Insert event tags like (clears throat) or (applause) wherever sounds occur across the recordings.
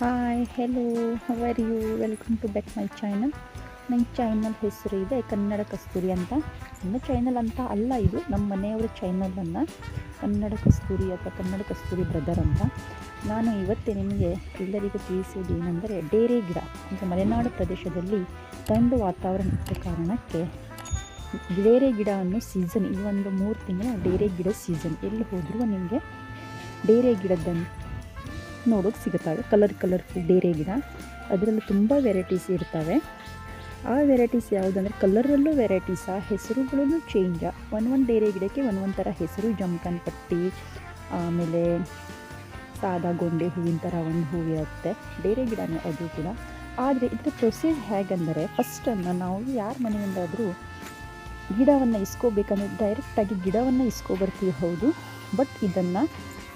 Hi hello how are you welcome to back my channel ನನ್ನ channel ಹೆಸರು ಇದೆ ಕನ್ನಡ ಕಸ್ತೂರಿ ಅಂತ. ನನ್ನ ಚಾನಲ್ ಅಂತ ಅಲ್ಲ ಇದು ನಮ್ಮ ಮನೆಯವರ ಚಾನಲನ್ನು ಕನ್ನಡ ಕಸ್ತೂರಿ ಅಥವಾ ಕನ್ನಡ ಕಸ್ತೂರಿ ಬ್ರದರ್ ಅಂತ. ನಾನು ಇವತ್ತೇ ನಿಮಗೆ ಎಲ್ಲರಿಗೂ ತಿಳಿಸುವುದು ಏನೆಂದರೆ, ಡೇರೆ ಗಿಡ ಅಂದರೆ ಮಲೆನಾಡು ಪ್ರದೇಶದಲ್ಲಿ ತಂಡು ವಾತಾವರಣ ಇದ್ದ ಕಾರಣಕ್ಕೆ ಡೇರೆ ಗಿಡ ಅನ್ನೋ ಸೀಸನ್ ಈ ಒಂದು ಮೂರು ತಿಂಗಳ ಡೇರೆ ಗಿಡ ಸೀಸನ್ ಎಲ್ಲಿ ಹೋದರೂ ನಿಮಗೆ ಡೇರೆ ಗಿಡದ್ದನ್ನು ನೋಡೋಕೆ ಸಿಗುತ್ತವೆ ಕಲರ್ ಕಲರ್ಫುಲ್ ಡೇರೆ ಗಿಡ. ಅದರಲ್ಲೂ ತುಂಬ ವೆರೈಟೀಸ್ ಇರ್ತವೆ. ಆ ವೆರೈಟೀಸ್ ಯಾವುದಂದ್ರೆ ಕಲರಲ್ಲೂ ವೆರೈಟೀಸ್ ಆ ಚೇಂಜ ಒಂದು ಒಂದು ಡೇರೆ ಗಿಡಕ್ಕೆ ಒಂದು ಒಂದು ಥರ ಹೆಸರು ಜಮಕನ್ ಪಟ್ಟಿ, ಆಮೇಲೆ ಸಾದಾ ಗೊಂಡೆ ಹೂವಿನ ಥರ ಒಂದು ಹೂವು ಇರುತ್ತೆ. ಡೇರೆ ಗಿಡನೇ ಅದು ಕೂಡ. ಆದರೆ ಇದರ ಪ್ರೊಸೀಜ್ ಹೇಗೆಂದರೆ ಫಸ್ಟನ್ನು ನಾವು ಯಾರ ಮನೆಯಿಂದಾದರೂ ಗಿಡವನ್ನು ಇಸ್ಕೋಬೇಕಂದ್ರೆ ಡೈರೆಕ್ಟಾಗಿ ಗಿಡವನ್ನು ಇಸ್ಕೊಬರ್ತೀವಿ ಹೌದು. ಬಟ್ ಇದನ್ನು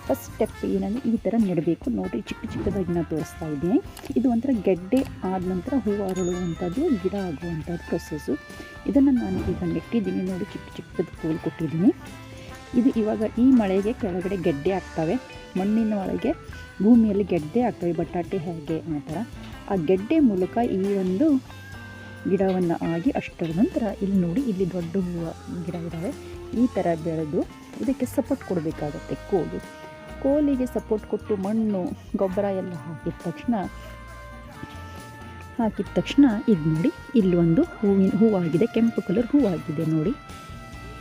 ಫಸ್ಟ್ ಸ್ಟೆಪ್ ಏನಂದರೆ ಈ ಥರ ನೆಡಬೇಕು. ನೋಡಿ, ಚಿಕ್ಕ ಚಿಕ್ಕದಾಗಿ ನಾನು ತೋರಿಸ್ತಾ ಇದ್ದೀನಿ. ಇದು ಒಂಥರ ಗೆಡ್ಡೆ ಆದ ನಂತರ ಹೂವು ಅರಳುವಂಥದ್ದು, ಗಿಡ ಆಗುವಂಥದ್ದು ಪ್ರೊಸೆಸ್ಸು ಇದನ್ನು ನಾನು ಈಗ ನೆಟ್ಟಿದ್ದೀನಿ. ನೋಡಿ, ಚಿಕ್ಕ ಚಿಕ್ಕದ ಕೋಲ್ ಕೊಟ್ಟಿದ್ದೀನಿ. ಇದು ಇವಾಗ ಈ ಮಳೆಗೆ ಕೆಳಗಡೆ ಗೆಡ್ಡೆ ಆಗ್ತವೆ. ಮಣ್ಣಿನ ಒಳಗೆ, ಭೂಮಿಯಲ್ಲಿ ಗೆಡ್ಡೆ ಆಗ್ತವೆ. ಬಟಾಟೆ ಹೇಗೆ ಆ ಥರ ಆ ಗೆಡ್ಡೆ ಮೂಲಕ ಈ ಒಂದು ಗಿಡವನ್ನು ಆಗಿ ಅಷ್ಟರ ನಂತರ ಇಲ್ಲಿ ನೋಡಿ, ಇಲ್ಲಿ ದೊಡ್ಡ ಹೂವು ಗಿಡ ಇದ್ದಾವೆ ಈ ಥರ ಬೆಳೆದು ಇದಕ್ಕೆ ಸಪೋರ್ಟ್ ಕೊಡಬೇಕಾಗುತ್ತೆ ಕೋಲು ಕೋಲಿಗೆ ಸಪೋರ್ಟ್ ಕೊಟ್ಟು ಮಣ್ಣು, ಗೊಬ್ಬರ ಎಲ್ಲ ಹಾಕಿದ ತಕ್ಷಣ ಹಾಕಿದ ತಕ್ಷಣ ಇದು ನೋಡಿ, ಇಲ್ಲಿ ಒಂದು ಹೂವಿನ ಹೂವಾಗಿದೆ, ಕೆಂಪು ಕಲರ್ ಹೂವಾಗಿದೆ ನೋಡಿ.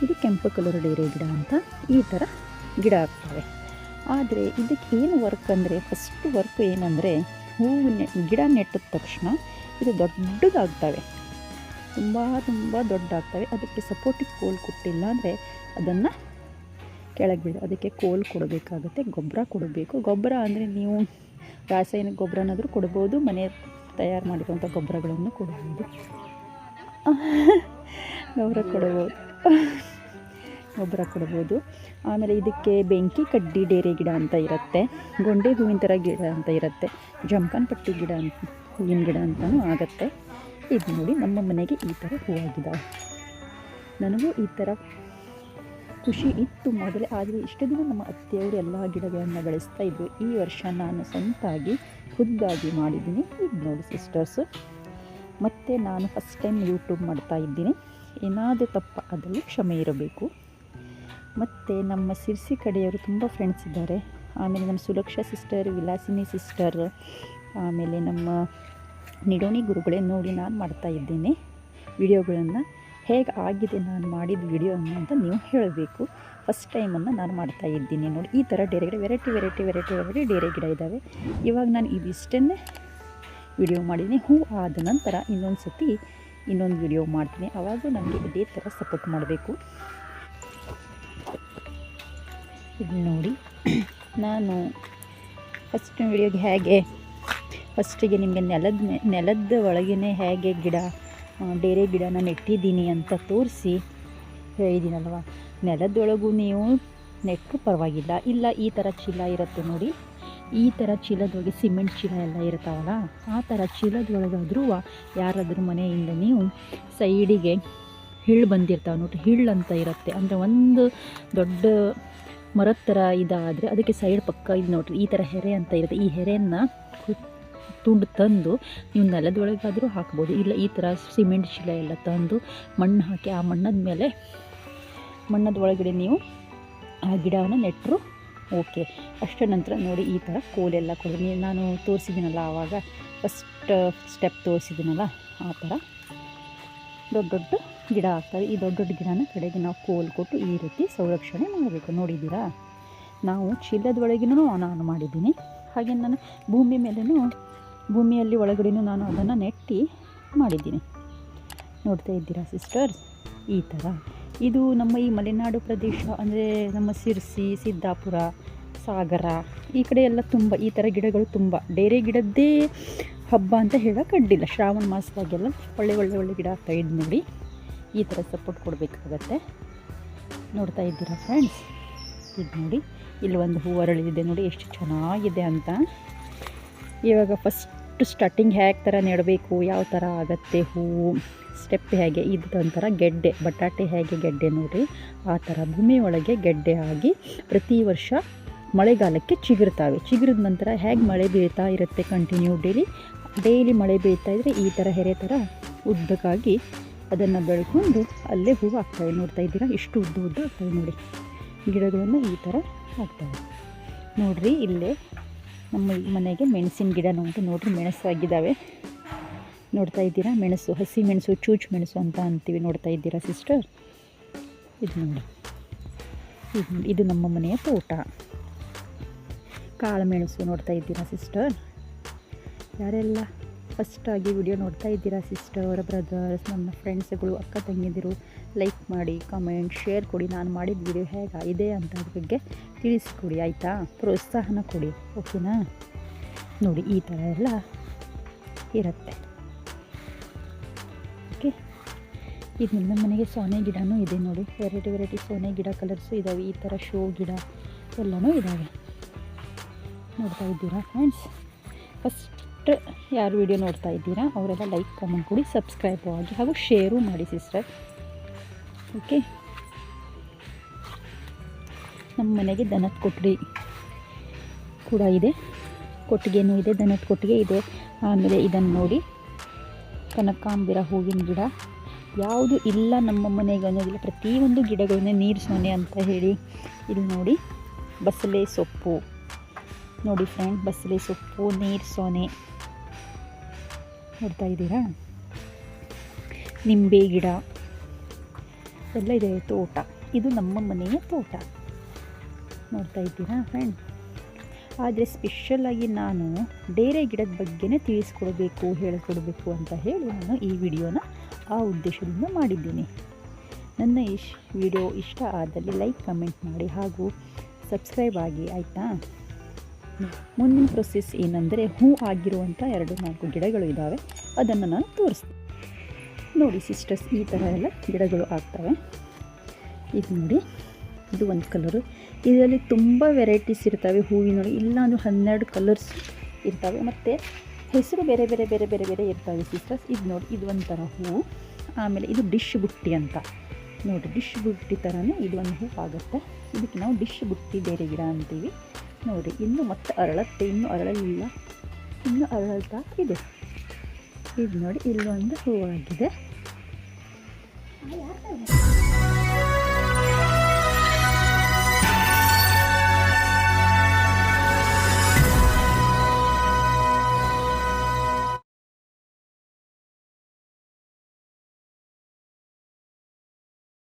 ಇದು ಕೆಂಪು ಕಲರ್ ಡೇರೆ ಗಿಡ ಅಂತ ಈ ಥರ ಗಿಡ ಆಗ್ತವೆ. ಆದರೆ ಇದಕ್ಕೆ ಏನು ವರ್ಕ್ ಅಂದರೆ ಫಸ್ಟ್ ವರ್ಕ್ ಏನಂದರೆ ಹೂವು ಗಿಡ ನೆಟ್ಟಿದ ತಕ್ಷಣ ಇದು ದೊಡ್ಡದಾಗ್ತವೆ. ತುಂಬ ತುಂಬ ದೊಡ್ಡಾಗ್ತವೆ ಅದಕ್ಕೆ ಸಪೋರ್ಟಿಗೆ ಕೋಲ್ ಕೊಟ್ಟಿಲ್ಲ ಅಂದರೆ ಅದನ್ನು ಕೆಳಗೆ ಬಿಡು ಅದಕ್ಕೆ ಕೋಲ್ ಕೊಡಬೇಕಾಗುತ್ತೆ, ಗೊಬ್ಬರ ಕೊಡಬೇಕು. ಗೊಬ್ಬರ ಅಂದರೆ ನೀವು ರಾಸಾಯನಿಕ ಗೊಬ್ಬರನಾದರೂ ಕೊಡ್ಬೋದು, ಮನೆ ತಯಾರು ಮಾಡಿರುವಂಥ ಗೊಬ್ಬರಗಳನ್ನು ಕೊಡ್ಬೋದು. ಗೊಬ್ಬರ ಕೊಡ್ಬೋದು. ಗೊಬ್ಬರ ಕೊಡ್ಬೋದು. ಆಮೇಲೆ ಇದಕ್ಕೆ ಬೆಂಕಿ, ಕಡ್ಡಿ, ಡೇರೆ ಗಿಡ ಅಂತ ಇರುತ್ತೆ. ಗೊಂಡೆ ಹೂವಿನ ಥರ ಗಿಡ ಅಂತ ಇರುತ್ತೆ. ಜಮಖಾನ್ ಪಟ್ಟಿ ಗಿಡ ಅಂತ, ಹೂವಿನ ಗಿಡ ಅಂತಲೂ ಆಗುತ್ತೆ. ಇದು ನೋಡಿ ನಮ್ಮ ಮನೆಗೆ ಈ ಥರ ಹೂವಾಗಿದ್ದಾವೆ ನನಗೂ ಈ ಥರ ಖುಷಿ ಇತ್ತು ಮೊದಲೇ. ಆದರೆ ಇಷ್ಟು ದಿನ ನಮ್ಮ ಅತ್ತೆಯವರು ಎಲ್ಲ ಗಿಡಗಳನ್ನು ಬೆಳೆಸ್ತಾ ಇದ್ದರು ಈ ವರ್ಷ ನಾನು ಸ್ವಂತಾಗಿ ಖುದ್ದಾಗಿ ಮಾಡಿದ್ದೀನಿ. ಈಗ ನೋಡಿ ಸಿಸ್ಟರ್ಸು. ಮತ್ತು ನಾನು ಫಸ್ಟ್ ಟೈಮ್ ಯೂಟ್ಯೂಬ್ ಮಾಡ್ತಾ ಇದ್ದೀನಿ. ಏನಾದರೂ ತಪ್ಪ ಅದರಲ್ಲಿ ಕ್ಷಮೆ ಇರಬೇಕು. ಮತ್ತು ನಮ್ಮ ಸಿರ್ಸಿ ಕಡೆಯವರು ತುಂಬ ಫ್ರೆಂಡ್ಸ್ ಇದ್ದಾರೆ. ಆಮೇಲೆ ನಮ್ಮ ಸುಲಕ್ಷಾ ಸಿಸ್ಟರ್ ವಿಲಾಸಿನಿ ಸಿಸ್ಟರ್ ಆಮೇಲೆ ನಮ್ಮ ನಿಡೋಣಿ ಗುರುಗಳೇ ನೋಡಿ ನಾನು ಮಾಡ್ತಾ ಇದ್ದೇನೆ. ವಿಡಿಯೋಗಳನ್ನು ಹೇಗೆ ಆಗಿದೆ ನಾನು ಮಾಡಿದ ವಿಡಿಯೋ ಅಂತ ನೀವು ಹೇಳಬೇಕು. ಫಸ್ಟ್ ಟೈಮನ್ನು ನಾನು ಮಾಡ್ತಾ ಇದ್ದೀನಿ ನೋಡಿ. ಈ ಥರ ಡೇರೆ ಗಿಡ ವೆರೈಟಿ ವೆರೈಟಿ ವೆರೈಟಿ ವೆರೈಟಿ ಡೇರೆ ಗಿಡ ಇದ್ದಾವೆ ಇವಾಗ ನಾನು ಇದಿಷ್ಟನ್ನೇ ವಿಡಿಯೋ ಮಾಡಿದ್ದೀನಿ ಹೂ ಆದ ನಂತರ ಇನ್ನೊಂದು ಸತಿ ಇನ್ನೊಂದು ವಿಡಿಯೋ ಮಾಡ್ತೀನಿ. ಆವಾಗ ನನಗೆ ಇದೇ ಥರ ಸಪೋರ್ಟ್ ಮಾಡಬೇಕು. ಇದು ನೋಡಿ. (clears throat) ನಾನು ಫಸ್ಟ್ ವಿಡಿಯೋಗೆ ಹೇಗೆ? ಫಸ್ಟಿಗೆ ನಿಮಗೆ ನೆಲದ ನೆಲದ ಒಳಗೇ ಹೇಗೆ ಗಿಡ ಡೇರೆ ಗಿಡನ ನೆಟ್ಟಿದ್ದೀನಿ ಅಂತ ತೋರಿಸಿ ಹೇಳಿದ್ದೀನಲ್ವ? ನೆಲದೊಳಗೂ ನೀವು ನೆಟ್ಟರು ಪರವಾಗಿಲ್ಲ. ಇಲ್ಲ, ಈ ಥರ ಚೀಲ ಇರುತ್ತೆ ನೋಡಿ. ಈ ಥರ ಚೀಲದೊಳಗೆ ಸಿಮೆಂಟ್ ಚೀಲ ಎಲ್ಲ ಇರ್ತಾವಲ್ಲ, ಆ ಥರ ಚೀಲದೊಳಗಾದ್ರೂ ಯಾರಾದರೂ ಮನೆಯಿಂದ ನೀವು ಸೈಡಿಗೆ ಹಿಳ್ಳು ಬಂದಿರ್ತಾವೆ ನೋಡಿ ಹಿಳ್ ಅಂತ ಇರುತ್ತೆ. ಅಂದರೆ ಒಂದು ದೊಡ್ಡ ಮರದ ಥರ ಇದಾದರೆ ಅದಕ್ಕೆ ಸೈಡ್ ಪಕ್ಕ ಇದು ನೋಡಿರಿ. ಈ ಥರ ಹೆರೆ ಅಂತ ಇರುತ್ತೆ. ಈ ಹೆರೆಯನ್ನು ತುಂಡು ತಂದು ನೀವು ನೆಲದೊಳಗಾದರೂ ಹಾಕ್ಬೋದು. ಇಲ್ಲ, ಈ ಥರ ಸಿಮೆಂಟ್ ಶಿಲೆ ಎಲ್ಲ ತಂದು ಮಣ್ಣು ಹಾಕಿ ಆ ಮಣ್ಣದ ಮೇಲೆ ಮಣ್ಣದ ಒಳಗಡೆ ನೀವು ಆ ಗಿಡವನ್ನು ನೆಟ್ಟರು ಓಕೆ. ಅಷ್ಟರ ನಂತರ ನೋಡಿ ಈ ಥರ ಕೋಲೆಲ್ಲ ಕೊಡಿ ನಾನು ತೋರಿಸಿದ್ದೀನಲ್ಲ ಆವಾಗ ಫಸ್ಟ್ ಸ್ಟೆಪ್ ತೋರಿಸಿದ್ದೀನಲ್ಲ ಆ ಥರ. ದೊಡ್ಡ ದೊಡ್ಡ ಗಿಡ ಆಗ್ತವೆ. ಈ ದೊಡ್ಡ ದೊಡ್ಡ ಗಿಡನ ಕಡೆಗೆ ನಾವು ಕೋಲ್ ಕೊಟ್ಟು ಈ ರೀತಿ ಸಂರಕ್ಷಣೆ ಮಾಡಬೇಕು. ನೋಡಿದ್ದೀರಾ? ನಾವು ಚೀಲದೊಳಗಿನೂ ನಾನು ಮಾಡಿದ್ದೀನಿ. ಹಾಗೆ ನಾನು ಭೂಮಿ ಮೇಲೂ ಭೂಮಿಯಲ್ಲಿ ಒಳಗಡೆನೂ ನಾನು ಅದನ್ನು ನೆಟ್ಟಿ ಮಾಡಿದ್ದೀನಿ. ನೋಡ್ತಾ ಇದ್ದೀರಾ ಸಿಸ್ಟರ್ಸ್ ಈ ಥರ. ಇದು ನಮ್ಮ ಈ ಮಲೆನಾಡು ಪ್ರದೇಶ, ಅಂದರೆ ನಮ್ಮ ಸಿರ್ಸಿ ಸಿದ್ದಾಪುರ, ಸಾಗರ, ಈ ಕಡೆ ಎಲ್ಲ ತುಂಬ, ಈ ಥರ ಗಿಡಗಳು ತುಂಬ. ಡೇರೆ ಗಿಡದ್ದೇ ಹಬ್ಬ ಅಂತ ಹೇಳೋಕೆ ಅಡ್ಡಿಲ್ಲ. ಶ್ರಾವಣ ಮಾಸದಾಗೆಲ್ಲ ಒಳ್ಳೆ ಒಳ್ಳೆ ಒಳ್ಳೆ ಗಿಡ ಆಗ್ತಾ ನೋಡಿ. ಈ ಥರ ಸಪೋರ್ಟ್ ಕೊಡಬೇಕಾಗತ್ತೆ. ನೋಡ್ತಾ ಇದ್ದೀರಾ ಫ್ರೆಂಡ್ಸ್ ಇದು ನೋಡಿ. ಇಲ್ಲಿ ಒಂದು ಹೂವು ಅರಳಿದೆ ನೋಡಿ, ಎಷ್ಟು ಚೆನ್ನಾಗಿದೆ ಅಂತ. ಇವಾಗ ಫಸ್ಟ್ ಸ್ಟಾರ್ಟಿಂಗ್ ಹೇಗೆ ಥರ ನೆಡಬೇಕು, ಯಾವ ಥರ ಆಗುತ್ತೆ ಹೂವು ಸ್ಟೆಪ್ ಹೇಗೆ ಇದು ಒಂಥರ ಗೆಡ್ಡೆ, ಬಟಾಟೆ ಹೇಗೆ ಗೆಡ್ಡೆ ನೋಡಿ. ಆ ಥರ ಭೂಮಿ ಒಳಗೆ ಗೆಡ್ಡೆ ಆಗಿ ಪ್ರತಿ ವರ್ಷ ಮಳೆಗಾಲಕ್ಕೆ ಚಿಗುರ್ತಾವೆ. ಚಿಗುರಿದ ನಂತರ ಹೇಗೆ ಮಳೆ ಬೀಳ್ತಾ ಇರುತ್ತೆ ಕಂಟಿನ್ಯೂ ಡೈಲಿ ಡೈಲಿ ಮಳೆ ಬೀಳ್ತಾ ಇದ್ದರೆ ಈ ಥರ ಹೆರೆ ಥರ ಉದ್ದಕ್ಕಾಗಿ ಅದನ್ನು ಬೆಳ್ಕೊಂಡು ಅಲ್ಲೇ ಹೂವು ಆಗ್ತವೆ ನೋಡ್ತಾ ಇದ್ದೀರಾ? ಇಷ್ಟು ಉದ್ದ ಉದ್ದ ಆಗ್ತವೆ ನೋಡಿ. ಗಿಡಗಳನ್ನು ಈ ಥರ ಆಗ್ತವೆ ನೋಡಿರಿ ಇಲ್ಲೇ ನಮ್ಮ ಮನೆಗೆ ಮೆಣಸಿನ ಗಿಡ ನೋಡಿ ನೋಡ್ರಿ ಮೆಣಸು ಆಗಿದ್ದಾವೆ. ನೋಡ್ತಾ ಇದ್ದೀರಾ? ಮೆಣಸು, ಹಸಿ ಮೆಣಸು, ಚೂಚು ಮೆಣಸು ಅಂತ ಅಂತೀವಿ ನೋಡ್ತಾ ಇದ್ದೀರಾ ಸಿಸ್ಟರ್? ಇದು ನೋಡಿ. ಇದು ಇದು ನಮ್ಮ ಮನೆಯ ತೋಟ. ಕಾಳು ಮೆಣಸು ನೋಡ್ತಾ ಇದ್ದೀರಾ ಸಿಸ್ಟರ್? ಯಾರೆಲ್ಲ ಫಸ್ಟಾಗಿ ವಿಡಿಯೋ ನೋಡ್ತಾ ಇದ್ದೀರಾ ಸಿಸ್ಟರ್ ಬ್ರದರ್ಸ್ ನಮ್ಮ ಫ್ರೆಂಡ್ಸ್ಗಳು ಅಕ್ಕ ತಂಗಿದಿರು? ಲೈಕ್ ಮಾಡಿ ಕಮೆಂಟ್ ಶೇರ್ ಕೊಡಿ. ನಾನು ಮಾಡಿದ ವಿಡಿಯೋ ಹೇಗಾಗಿದೆ ಅಂತ ಅದ್ರ ಬಗ್ಗೆ ತಿಳಿಸಿಕೊಡಿ, ಆಯಿತಾ? ಪ್ರೋತ್ಸಾಹನ ಕೊಡಿ ಓಕೆನಾ ನೋಡಿ, ಈ ಥರ ಎಲ್ಲ ಇರುತ್ತೆ. ಓಕೆ ಇದು ನಮ್ಮ ಮನೆಗೆ ಸೋನೆ ಗಿಡನೂ ಇದೆ ನೋಡಿ. ವೆರೈಟಿ ವೆರೈಟಿ ಸೋನೆ ಗಿಡ ಕಲರ್ಸು ಇದ್ದಾವೆ ಈ ಥರ ಶೋ ಗಿಡ ಎಲ್ಲನೂ ಇದ್ದಾವೆ ನೋಡ್ತಾ ಇದ್ದೀರಾ ಫ್ರೆಂಡ್ಸ್ ಫಸ್ಟ್ ಯಾರು ವಿಡಿಯೋ ನೋಡ್ತಾ ಇದ್ದೀರಾ, ಅವರೆಲ್ಲ ಲೈಕ್ ಕಮೆಂಟ್ ಕೊಡಿ ಸಬ್ಸ್ಕ್ರೈಬ್ ಆಗಿ ಹಾಗೂ ಶೇರು ಮಾಡಿ ಸಿಸ್ಟರ್ ಓಕೆ. ನಮ್ಮ ಮನೆಗೆ ದನದ ಕೊಟ್ಟಿಗೆ ಕೂಡ ಇದೆ. ಕೊಟ್ಟಿಗೆನೂ ಇದೆ, ದನದ ಕೊಟ್ಟಿಗೆ ಇದೆ. ಆಮೇಲೆ ಇದನ್ನು ನೋಡಿ. ಕನಕಾಂಬಿರ ಹೂವಿನ ಗಿಡ. ಯಾವುದು ಇಲ್ಲ ನಮ್ಮ ಮನೆಗೆ ಅನ್ನೋದಿಲ್ಲ. ಪ್ರತಿಯೊಂದು ಗಿಡಗಳನ್ನೇ ನೀರು ಸೊನೆ ಅಂತ ಹೇಳಿ ಇಲ್ಲಿ ನೋಡಿ. ಬಸಳೆ ಸೊಪ್ಪು. ನೋಡಿ ಫ್ರೆಂಡ್ ಬಸಳೆ ಸೊಪ್ಪು, ನೀರು ಸೊನೆ. ನೋಡ್ತಾ ಇದ್ದೀರಾ? ನಿಂಬೆ ಗಿಡ. ಎಲ್ಲ ಇದೆ, ತೋಟ. ಇದು ನಮ್ಮ ಮನೆಯ ತೋಟ. ನೋಡ್ತಾ ಇದ್ದೀರಾ ಫ್ರೆಂಡ್ ಆದರೆ ಸ್ಪೆಷಲಾಗಿ ನಾನು ಡೇರೆ ಗಿಡದ ಬಗ್ಗೆನೇ ತಿಳಿಸ್ಕೊಡ್ಬೇಕು, ಹೇಳಿಕೊಡ್ಬೇಕು ಅಂತ ಹೇಳಿ ನಾನು ಈ ವಿಡಿಯೋನ ಆ ಉದ್ದೇಶದಿಂದ ಮಾಡಿದ್ದೀನಿ. ನನ್ನ ಇಶ್, ವಿಡಿಯೋ ಇಷ್ಟ ಆದಲ್ಲಿ ಲೈಕ್ ಕಮೆಂಟ್ ಮಾಡಿ ಹಾಗೂ ಸಬ್ಸ್ಕ್ರೈಬ್ ಆಗಿ, ಆಯಿತಾ? ಮುಂದಿನ ಪ್ರೊಸೆಸ್ ಏನಂದರೆ ಹೂ ಆಗಿರುವಂಥ ಎರಡು ನಾಲ್ಕು ಗಿಡಗಳು ಇದ್ದಾವೆ ಅದನ್ನು ನಾನು ತೋರಿಸ್ತೀನಿ. ನೋಡಿ ಸಿಸ್ಟರ್ಸ್, ಈ ಥರ ಎಲ್ಲ ಗಿಡಗಳು ಆಗ್ತವೆ. ಇದು ನೋಡಿ, ಇದು ಒಂದು ಕಲರು ಇದರಲ್ಲಿ ತುಂಬ ವೆರೈಟೀಸ್ ಇರ್ತವೆ, ಹೂವಿನ ಇಲ್ಲ ಅಂದರೆ ಹನ್ನೆರಡು ಕಲರ್ಸ್ ಇರ್ತವೆ. ಮತ್ತು ಹೆಸರು ಬೇರೆ ಬೇರೆ ಬೇರೆ ಬೇರೆ ಬೇರೆ ಇರ್ತವೆ ಸಿಸ್ಟರ್ಸ್. ಇದು ನೋಡಿ, ಇದು ಒಂಥರ ಹೂವು ಆಮೇಲೆ ಇದು ಡಿಶ್ ಬುಟ್ಟಿ ಅಂತ. ನೋಡಿ ಡಿಶ್ ಬುಟ್ಟಿ ಥರನೇ ಇದು ಒಂದು ಹೂ ಆಗುತ್ತೆ. ಇದಕ್ಕೆ ನಾವು ಡಿಶ್ ಬುಟ್ಟಿ ಬೇರೆ ಗಿಡ ಅಂತೀವಿ. ನೋಡಿ, ಇನ್ನು ಮತ್ತೆ ಅರಳತ್ತೆ, ಇನ್ನೂ ಅರಳಲಿಲ್ಲ. ಇನ್ನೂ ಅರಳ್ತಾ ಇದೆ. ಇದು ನೋಡಿ, ಇಲ್ಲೊಂದು ಹೂವಾಗಿದೆ. 哎呀